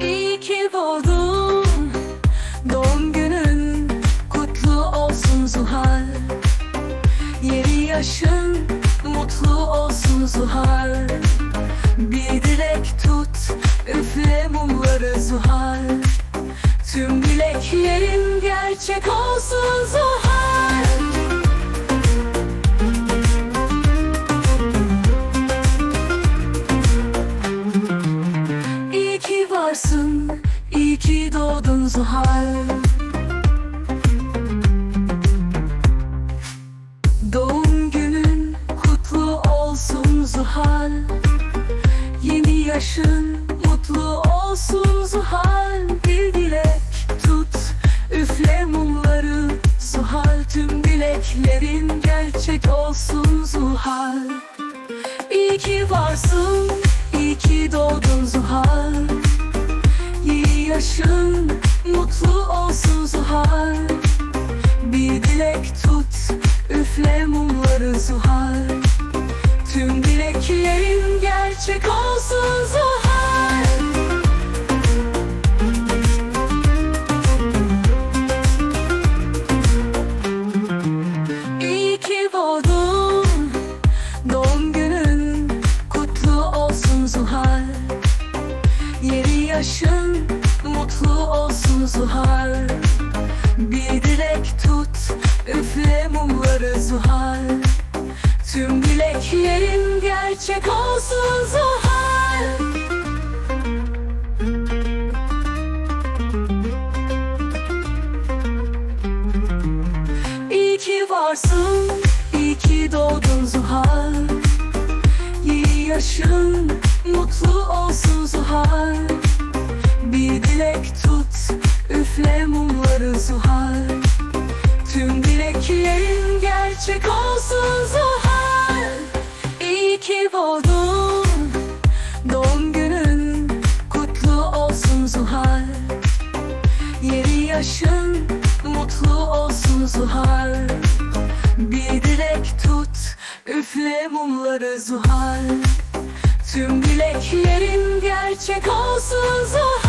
İyi ki Doğum günün kutlu olsun Zuhal. Yeni yaşın mutlu olsun Zuhal. Bir dilek tut üfle mumları Zuhal. Tüm dileklerin gerçek olsun Zuhal. Zuhal. Yeni yaşın mutlu olsun Zuhal. Bir dilek tut üfle mumları. Zuhal tüm dileklerin gerçek olsun Zuhal. İyi ki varsın, iyi ki doğdun Zuhal. Yeni yaşın mutlu olsun Zuhal. Bir dilek tut, üfle mumları Zuhal Tüm dileklerin gerçek olsun Zuhal. İyi ki doğdun. Doğum günün kutlu olsun Zuhal. Yeri yaşın mutlu olsun Zuhal. Bir dilek tut üfle mumları Zuhal dileklerin gerçek olsun Zuhal. İyi ki varsın, iyi ki doğdun Zuhal. Yeni yaşın mutlu olsun Zuhal. Bir dilek tut, üfle mumları Zuhal. Tüm dileklerin gerçek olsun Zuhal Doğum günün kutlu olsun Zuhal. Yeni yaşın mutlu olsun Zuhal. Bir dilek tut üfle mumları Zuhal. Tüm dileklerin gerçek olsun Zuhal